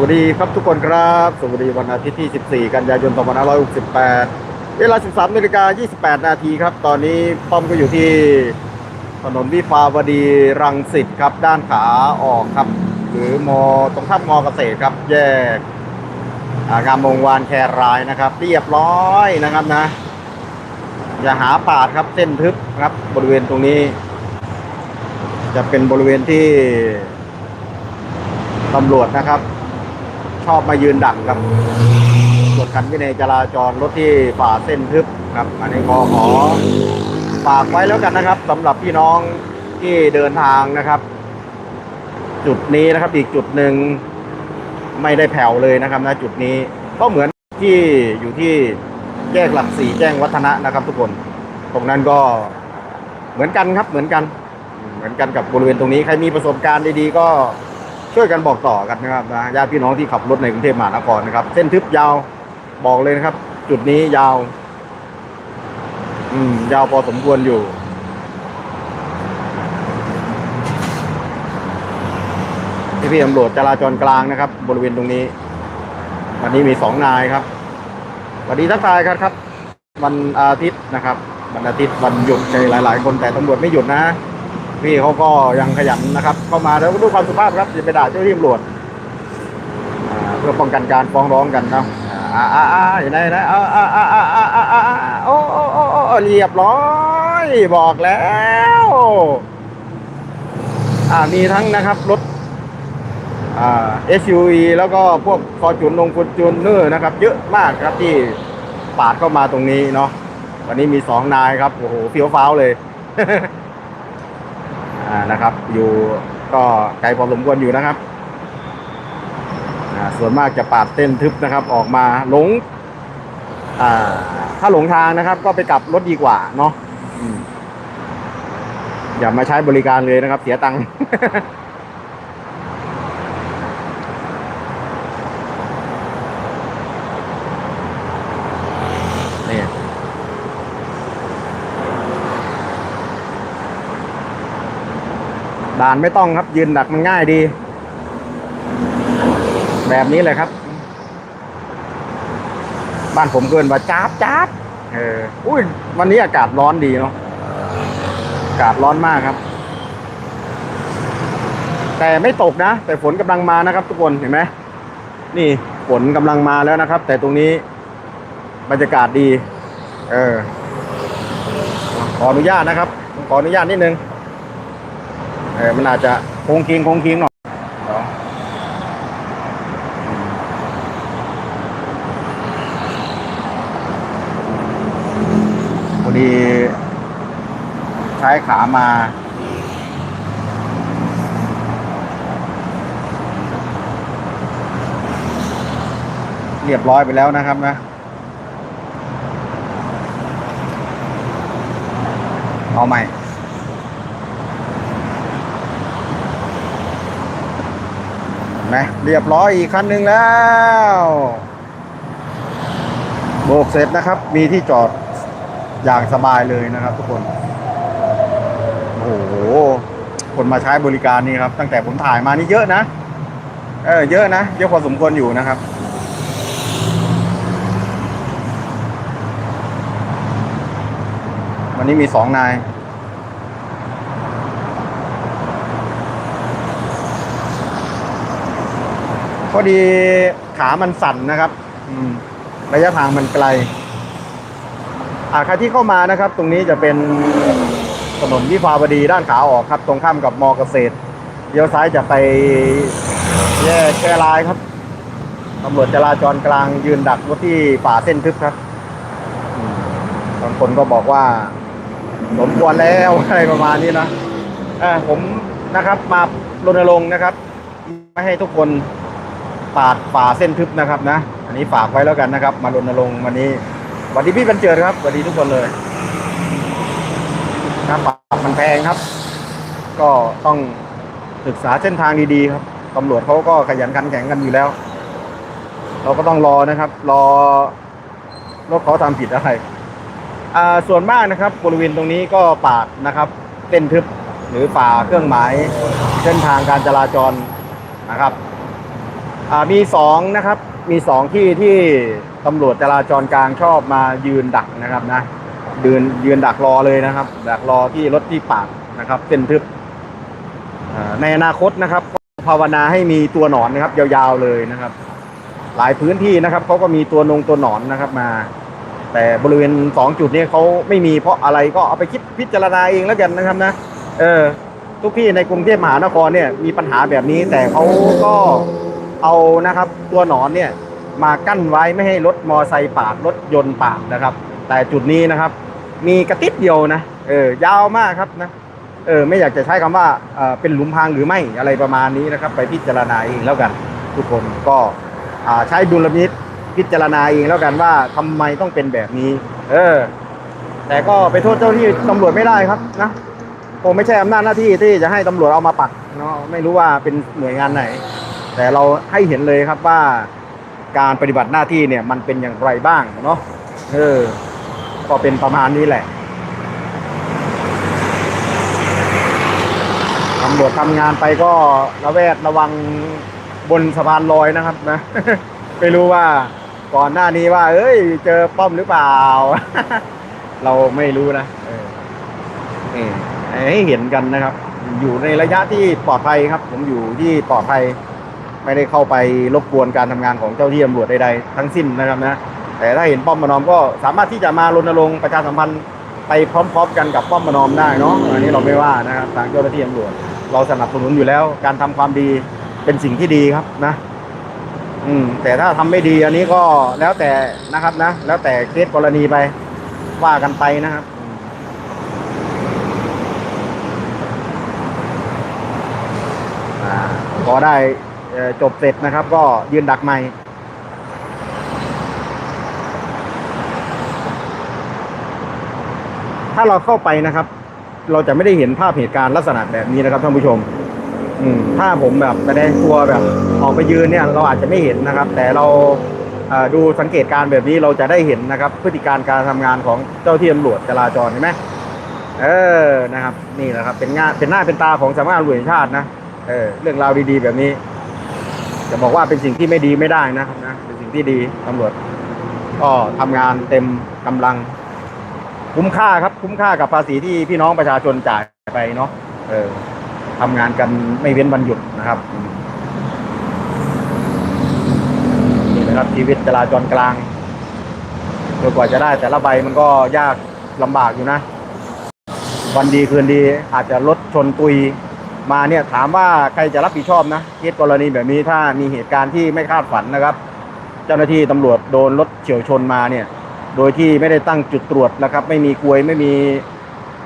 วัสดีครับทุกคนครับ สวัสดีวันอาทิตย์ที่ 14 กันยายน 2568 เวลา 13นาฬิกา28 นาทีครับ ตอนนี้ป้อมก็อยู่ที่ถนนวิภาวดีรังสิตครับ ด้านขาออกครับ หรือมอตรงข้ามมอเกษตรครับ แยกอ่างามวงวานแครายนะครับ เรียบร้อยนะครับนะ อย่าหาปาดครับเส้นทึบครับ บริเวณตรงนี้ จะเป็นบริเวณที่ตำรวจนะครับ ชอบมายืนดักครับตรวจขันวินัยจราจรรถที่ฝ่าเส้นทึบครับ อันนี้ขอขอฝากไว้แล้วกันนะครับสำหรับพี่น้องที่เดินทางนะครับ จุดนี้นะครับ อีกจุดหนึ่งไม่ได้แผ่วเลยนะครับนะจุดนี้ก็เหมือนที่อยู่ที่แยกหลักสี่แจ้งวัฒนะนะครับ ทุกคน ตรงนั้นก็เหมือนกันครับเหมือนกัน เหมือนกันกับบริเวณตรงนี้ใครมีประสบการณ์ดีๆก็ ช่วยกันบอกต่อกันนะครับนะญาติพี่น้องที่ขับรถในกรุงเทพมหานครนะครับ เส้นทึบยาวบอกเลยนะครับ จุดนี้ยาว อืม ยาวพอสมควรอยู่พี่พี่ตำรวจจราจรกลางนะครับ บริเวณตรงนี้ วันนี้มีสองนายครับสวัสดีทักทายครับครับ วันอาทิตย์นะครับ วันอาทิตย์วันหยุดใจหลาย ๆ คนแต่ตำรวจไม่หยุดนะ พี่เขาก็ยังขยันนะครับ เข้ามาแล้วด้วยความสุภาพครับอย่าไปด่าเจ้าที่ตำรวจเพื่อป้องกันการฟ้องร้องกันนะอ่าอ่าอ่าอย่างไรนะอ่อ่าอ่าอ่าอ่าอ่าโอ้โอ้โอ้เรียบร้อยบอกแล้วอ่ามีทั้งนะครับรถอ่า SUV แล้วก็พวกฟอร์จูนลงฟอร์จูนเนอร์นะครับ เยอะมากครับที่ปาดเข้ามาตรงนี้เนาะวันนี้มีสองนายครับโอ้โหเฟี้ยวฟ้าวเลย นะครับ อยู่ก็ไกลพอสมควรอยู่นะครับอ่าส่วนมากจะปาดเต้นทึบนะครับ ออกมาหลงอ่าถ้าหลงทางนะครับ ก็ไปกลับรถดีกว่าเนาะอืมอย่ามาใช้บริการเลยนะครับ เสียตังค์ ด่านไม่ต้องครับ ยืนดักมันง่ายดี แบบนี้เลยครับ บ้านผมเกินว่าจ้าบจ้าบเอออุ้ยวันนี้อากาศร้อนดีเนาะอากาศร้อนมากครับ แต่ไม่ตกนะ แต่ฝนกำลังมานะครับ ทุกคนเห็นไหมนี่ฝนกำลังมาแล้วนะครับ แต่ตรงนี้บรรยากาศดี เออ ขออนุญาตนะครับ ขออนุญาตนิดนึง เออมันอาจจะโค้งคิงโค้งคิงหน่อยเนาะพอดีใช้ขามาเรียบร้อยไปแล้วนะครับนะ เอาใหม่ เห็ นไหมเรียบร้อยอีกคันหนึ่งแล้วโบกเสร็จนะครับ มีที่จอดอย่างสบายเลยนะครับ ทุกคนโอ้โหคนมาใช้บริการนี่ครับ ตั้งแต่ผมถ่ายมานี่เยอะนะเออเยอะนะเยอะพอสมควรอยู่นะครับวันนี้มีสองนาย อดีขามันสั่นนะครับอืมระยะทางมันไกลอ่าใครที่เข้ามานะครับ ตรงนี้จะเป็นถนนวิภาวดีด้านขาออกครับ ตรงข้ามกับมอเกษตรเลี้ยวซ้ายจะไปแยกแครายครับตำรวจจราจรกลางยืนดักรถที่ป่าเส้นทึบครับอืมบางคนก็บอกว่าสมควรแล้วอะไรประมาณนี้นะเออผมนะครับ มารณรงค์นะครับ ไม่ให้ทุกคน ปาดฝ่าเส้นทึบนะครับนะ อันนี้ฝากไว้แล้วกันนะครับ มารณรงค์วันนี้สวัสดีพี่บรรเจิดครับสวัสดีทุกคนเลยนะปรับมันแพงครับ ก็ต้องศึกษาเส้นทางดีๆครับตำรวจเขาก็ขยันขันแข็งกันอยู่แล้ว เราก็ต้องรอนะครับ รอรถเขาทำผิดอะไรส่วนมากนะครับ บริเวณตรงนี้ก็ปาดนะครับเส้นทึบหรือฝ่าเครื่องหมาย เส้นทางการจราจรนะครับ มีสองนะครับมีสองที่ที่ตำรวจจราจรกลางชอบมายืนดักนะครับนะยืนยืนดักรอเลยนะครับ ดักรอที่รถที่ปาดนะครับเส้นทึบในอนาคตนะครับภาวนาให้มีตัวหนอนนะครับ ยาวๆเลยนะครับ หลายพื้นที่นะครับเขาก็มีตัวนงตัวหนอนนะครับมา แต่บริเวณสองจุดนี้เขาไม่มีเพราะอะไรก็เอาไปคิดพิจารณาเองแล้วกันนะครับนะ เออ ทุกที่ในกรุงเทพมหานครเนี่ยมีปัญหาแบบนี้แต่เขาก็ เอานะครับตัวหนอนเนี่ยมากั้นไว้ไม่ให้รถมอไซค์ปาดรถยนต์ปาดนะครับ แต่จุดนี้นะครับ มีกระติดเดียวนะเออยาวมากครับนะเออไม่อยากจะใช้คำว่าเออเป็นหลุมพรางหรือไม่อะไรประมาณนี้นะครับ ไปพิจารณาเองแล้วกัน ทุกคนก็อ่าใช้ดุลพินิจพิจารณาเองแล้วกันว่าทำไมต้องเป็นแบบนี้ เออ แต่ก็ไปโทษเจ้าที่ตำรวจไม่ได้ครับนะคงไม่ใช่อำนาจหน้าที่ที่จะให้ตำรวจเอามาปักเนาะไม่รู้ว่าเป็นหน่วยงานไหน แต่เราให้เห็นเลยครับว่าการปฏิบัติหน้าที่เนี่ยมันเป็นอย่างไรบ้างเนาะเออ ก็เป็นประมาณนี้แหละตำรวจทำงานไปก็ระแวดระวังบนสะพานลอยนะครับนะไม่รู้ว่าก่อนหน้านี้ว่า เอ้ย เจอป้อมหรือเปล่า เราไม่รู้นะเออให้เห็นกันนะครับ อยู่ในระยะที่ปลอดภัยครับ ผมอยู่ที่ปลอดภัย ไม่ได้เข้าไปรบกวนการทำงานของเจ้าที่ตำรวจใดๆทั้งสิ้นนะครับนะแต่ถ้าเห็นป้อมมานอมก็สามารถที่จะมารณรงค์ประชาสัมพันธ์ไปพร้อมๆกันกับป้อมมานอมได้เนาะอันนี้เราไม่ว่านะครับทางเจ้าหน้าที่ตำรวจ เราสนับสนุนอยู่แล้ว การทำความดีเป็นสิ่งที่ดีครับนะ อืม แต่ถ้าทำไม่ดีอันนี้ก็แล้วแต่นะครับนะ แล้วแต่เคสกรณีไปว่ากันไปนะครับอ่าพอได้ จบเสร็จนะครับ ก็ยืนดักใหม่ถ้าเราเข้าไปนะครับ เราจะไม่ได้เห็นภาพเหตุการณ์ลักษณะแบบนี้นะครับท่านผู้ชม อืมถ้าผมแบบแสดงตัวแบบออกไปยืนเนี่ย เราอาจจะไม่เห็นนะครับ แต่เราดูสังเกตการณ์แบบนี้เราจะได้เห็นนะครับ พฤติการการทำงานของเจ้าที่ตำรวจจราจรเห็นไหมเออนะครับ นี่แหละครับ เป็นงานเป็นหน้าเป็นตาของสำนักงานตำรวจแห่งชาตินะเออเรื่องราวดีๆแบบนี้ จะบอกว่าเป็นสิ่งที่ไม่ดีไม่ได้นะครับนะเป็นสิ่งที่ดีตำรวจ ก็ทำงานเต็มกำลัง คุ้มค่าครับ คุ้มค่ากับภาษีที่พี่น้องประชาชนจ่ายไปเนาะเออทำงานกันไม่เว้นวันหยุดนะครับนี่นะครับชีวิตจราจรกลางโดยกว่าจะได้แต่ละใบมันก็ยากลำบากอยู่นะ วันดีคืนดีอาจจะรถชนตุย มาเนี่ยถามว่าใครจะรับผิดชอบนะเคสกรณีแบบนี้ถ้ามีเหตุการณ์ที่ไม่คาดฝันนะครับ เจ้าหน้าที่ตำรวจโดนรถเฉียวชนมาเนี่ย โดยที่ไม่ได้ตั้งจุดตรวจนะครับ ไม่มีกลวยไม่มี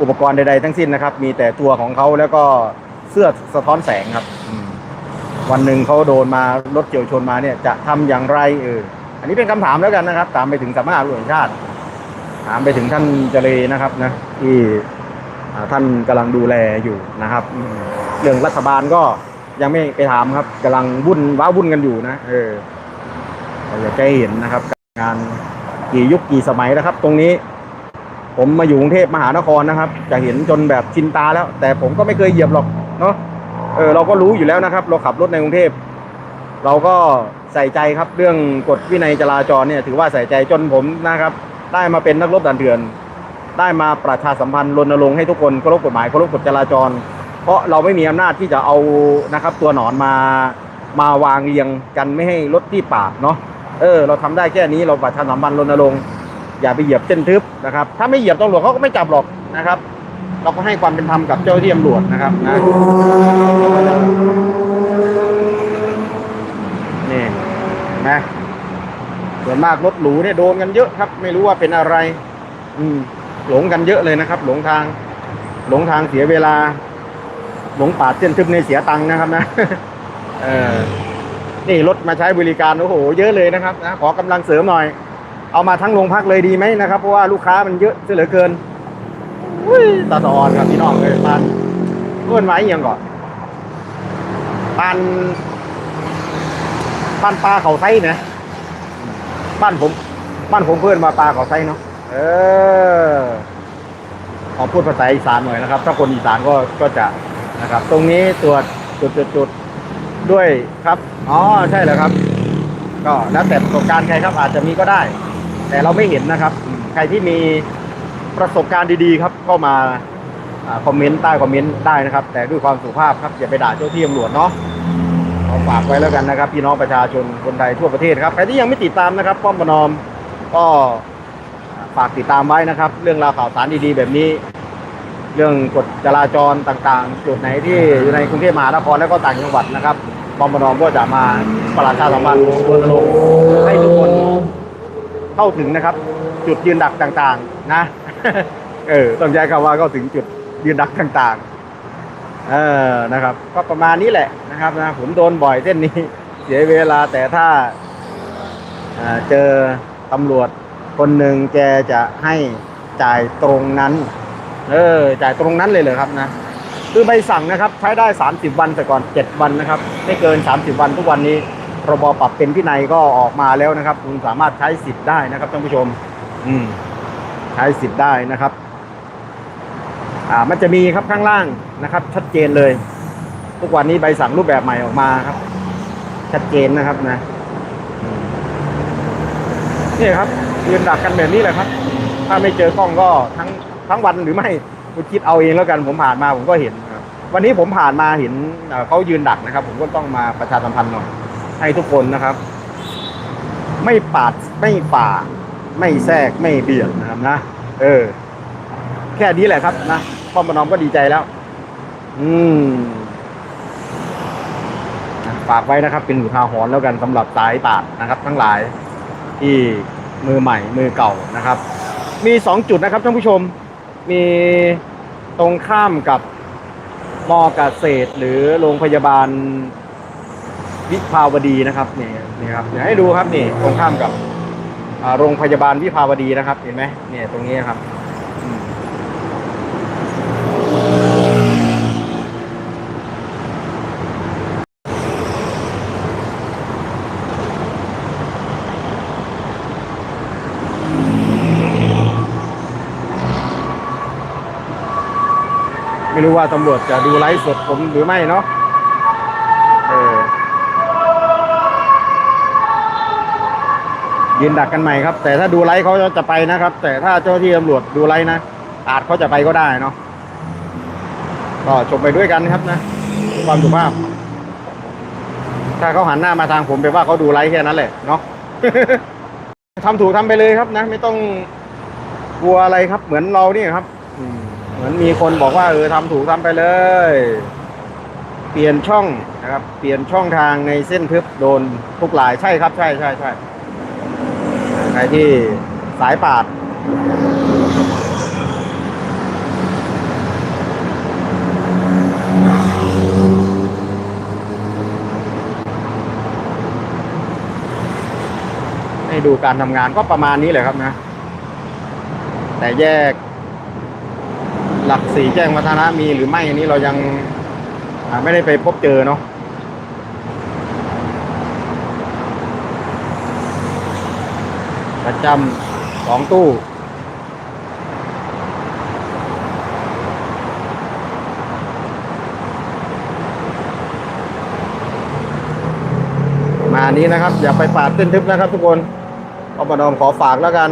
อุปกรณ์ใดๆทั้งสิ้นนะครับ มีแต่ตัวของเขาแล้วก็เสื้อสะท้อนแสงครับวันหนึ่งเขาโดนมารถเฉียวชนมาเนี่ยจะทำอย่างไรเอออันนี้เป็นคำถามแล้วกันนะครับ ตามไปถึงสำนักงานตำรวจแห่งชาติ ถามไปถึงท่านเจเลนะครับนะที่ท่านกำลังดูแลอยู่นะครับ เรื่องรัฐบาลก็ยังไม่ไปถามครับกำลังวุ่นว้าวุ่นกันอยู่นะเอออยากจะให้เห็นนะครับ งานกี่ยุคกี่สมัยนะครับ ตรงนี้ ผมมาอยู่กรุงเทพมหานครนะครับ จะเห็นจนแบบชินตาแล้ว แต่ผมก็ไม่เคยเหยียบหรอกเนาะเออเราก็รู้อยู่แล้วนะครับ เราขับรถในกรุงเทพเราก็ใส่ใจครับเรื่องกฎวินัยจราจรเนี่ยถือว่าใส่ใจจนผมนะครับ ได้มาเป็นนักรบด่านเถื่อน ได้มาประชาสัมพันธ์รณรงค์ให้ทุกคนเคารพกฎหมายเคารพกฎจราจร เพราะเราไม่มีอำนาจที่จะเอานะครับ ตัวหนอนมามาวางเรียงกันไม่ให้รถที่ปาดเนาะเออ เราทำได้แค่นี้เราประชาสัมพันธ์รณรงค์อย่าไปเหยียบเส้นทึบนะครับ ถ้าไม่เหยียบตำรวจเขาก็ไม่จับหรอกนะครับ เราก็ให้ความเป็นธรรมกับเจ้าหน้าที่ตำรวจนะครับนะนี่นะส่วนมากรถหรูเนี่ยโดนกันเยอะครับ ไม่รู้ว่าเป็นอะไร อืมหลงกันเยอะเลยนะครับ หลงทาง หลงทางเสียเวลา หลงป่าเส้นทึบในเสียตังค์นะครับนะเออนี่รถมาใช้บริการโอ้โห เยอะเลยนะครับนะขอกำลังเสริมหน่อย เอามาทั้งโรงพักเลยดีไหมนะครับเพราะว่าลูกค้ามันเยอะเสียเหลือเกินตาตอนครับพี่น้องเลยปานเพื่อนไว้ยังก่อนปานปานปลาเขาไส้นะบ้านผมบ้านผมเพื่อนมาปลาเขาไส้เนาะเออขอพูดภาษาอีสานหน่อยนะครับ ถ้าคนอีสานก็ก็จะ นะครับ ตรงนี้ตรวจจุดจุดจุดด้วยครับ อ๋อ ใช่เหรอครับ ก็แล้วแต่ประสบการณ์ใครครับอาจจะมีก็ได้ แต่เราไม่เห็นนะครับ ใครที่มีประสบการณ์ดีๆครับเข้ามาอาคอมเมนต์ใต้คอมเมนต์ได้นะครับ แต่ด้วยความสุภาพครับอย่าไปด่าเจ้าที่ตำรวจเนาะขอฝากไว้แล้วกันนะครับ พี่น้องประชาชนคนไทยทั่วประเทศครับใครที่ยังไม่ติดตามนะครับป้อมประนอมก็ฝากติดตามไว้นะครับ เรื่องราวข่าวสารดีๆ แบบนี้ เรื่องกฎจราจรต่างๆ จุดไหนที่อยู่ในกรุงเทพมหานครและก็ต่างจังหวัดนะครับปมนก็จะมาประชาสัมพันธ์รณรงค์ให้ทุกคนเข้าถึงนะครับ จุดยืนดักต่างๆ นะ เออต้องใช้คำว่าเข้าถึงจุดยืนดักต่างๆ เออนะครับ ก็ประมาณนี้แหละนะครับนะผมโดนบ่อยเส้นนี้ เสียเวลาแต่ถ้าอ่าเจอตำรวจคนหนึ่งแกจะให้จ่ายตรงนั้น เออจ่ายตรงนั้นเลยเลยครับนะคือใบสั่งนะครับใช้ได้ 30 วันแต่ก่อน 7 วันนะครับ ไม่เกิน 30 วันทุกวันนี้รบปรับเป็นพินัยก็ออกมาแล้วนะครับ คุณสามารถใช้สิทธิ์ได้นะครับท่านผู้ชม อืม ใช้สิทธิ์ได้นะครับ อ่า มันจะมีครับข้างล่างนะครับ ชัดเจนเลย ทุกวันนี้ใบสั่งรูปแบบใหม่ออกมาครับ ชัดเจนนะครับนะนี่ครับยืนดักกันแบบนี้แหละครับ ถ้าไม่เจอกล้องก็ทั้ง ทั้งวันหรือไม่คุณคิดเอาเองแล้วกันผมผ่านมาผมก็เห็นครับวันนี้ผมผ่านมาเห็นเอ่อเขายืนดักนะครับ ผมก็ต้องมาประชาสัมพันธ์หน่อยให้ทุกคนนะครับ ไม่ปาดไม่ฝ่า ไม่แทรกไม่เบียดนะครับนะเออ แค่นี้แหละครับนะป้อมปนอมก็ดีใจแล้ว อืมฝากไว้นะครับ เป็นหูทาหรณ์แล้วกันสำหรับสายปาดนะครับ ทั้งหลายที่มือใหม่มือเก่านะครับ มีสองจุดนะครับท่านผู้ชม มีตรงข้ามกับมอเกษตร หรือโรงพยาบาลวิภาวดีนะครับนี่นี่ครับเดี๋ยวให้ดูครับนี่ตรงข้ามกับโรงพยาบาลวิภาวดีนะครับ เห็นไหมเนี่ยตรงนี้ครับ รู้ว่าตำรวจจะดูไลฟ์สดผมหรือไม่เนาะเออยืนดักกันใหม่ครับ แต่ถ้าดูไลฟ์เขาจะไปนะครับ แต่ถ้าเจ้าหน้าที่ตำรวจดูไลฟ์นะ อาจเขาจะไปก็ได้เนาะก็ชมไปด้วยกันครับนะความสุภาพ ถ้าเขาหันหน้ามาทางผมแปลว่าเขาดูไลฟ์แค่นั้นแหละเนาะทำถูกทำไปเลยครับนะ ไม่ต้องกลัวอะไรครับ เหมือนเรานี่ครับ อืม เหมือนมีคนบอกว่าเออทำถูกทำไปเลย เปลี่ยนช่องนะครับ เปลี่ยนช่องทางในเส้นทึบโดนทุกหลายใช่ครับใช่ใช่ใช่ใครที่สายปาดให้ดูการทำงานก็ประมาณนี้แหละครับนะ แต่แยก หลักสีแจ้งวัฒนะมีหรือไม่อันนี้เรายังไม่ได้ไปพบเจอเนาะประจำสองตู้มานี้นะครับ อย่าไปปาดเส้นทึบนะครับทุกคนอปปนขอฝากแล้วกัน